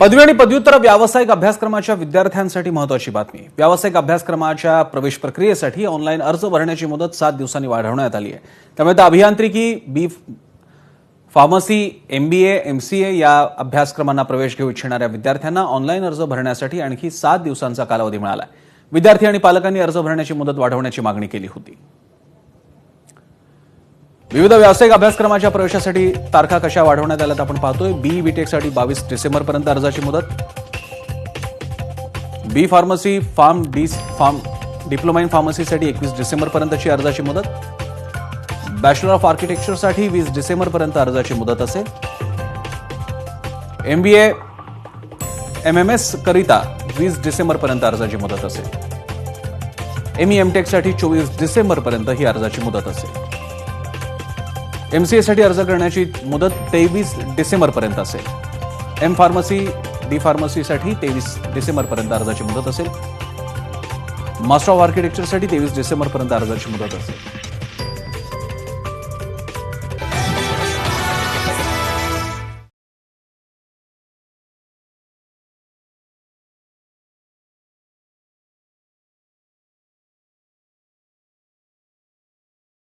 पदवी आणि पदव्युत्तर व्यावसायिक अभ्यासक्रमाच्या विद्यार्थ्यांसाठी महत्वाची बातमी. व्यावसायिक अभ्यासक्रमाच्या प्रवेश प्रक्रियेसाठी ऑनलाईन अर्ज भरण्याची मुदत सात दिवसांनी वाढवण्यात आली आहे. त्यामुळे आता अभियांत्रिकी बी फार्मसी एमबीए एमसीए या अभ्यासक्रमांना प्रवेश घेऊ इच्छिणाऱ्या विद्यार्थ्यांना ऑनलाईन अर्ज भरण्यासाठी आणखी सात दिवसांचा कालावधी मिळाला आहे. विद्यार्थी आणि पालकांनी अर्ज भरण्याची मुदत वाढवण्याची मागणी केली होती. विविध व्यावसायिक अभ्यासक्रमाच्या प्रवेशासाठी तारखा कशा वाढवण्यात आल्यात आपण पाहतोय. बी बीटेकसाठी बावीस डिसेंबरपर्यंत अर्जाची मुदत. B pharmacy pharm D pharm diploma in फार्मसीसाठी एकवीस डिसेंबरपर्यंतची अर्जाची मुदत. बॅचलर ऑफ आर्किटेक्चरसाठी वीस डिसेंबरपर्यंत अर्जाची मुदत असेल. एमबीए एम एम एस करिता वीस डिसेंबरपर्यंत अर्जाची मुदत असेल. एम ई एम चोवीस डिसेंबरपर्यंत ही अर्जाची मुदत असेल. एमसीएसाठी अर्ज करण्याची मुदत तेवीस डिसेंबरपर्यंत असेल. एम फार्मसी डी फार्मसीसाठी तेवीस डिसेंबरपर्यंत अर्जाची मुदत असेल. मास्टर ऑफ आर्किटेक्चरसाठी तेवीस डिसेंबरपर्यंत अर्जाची मुदत असेल.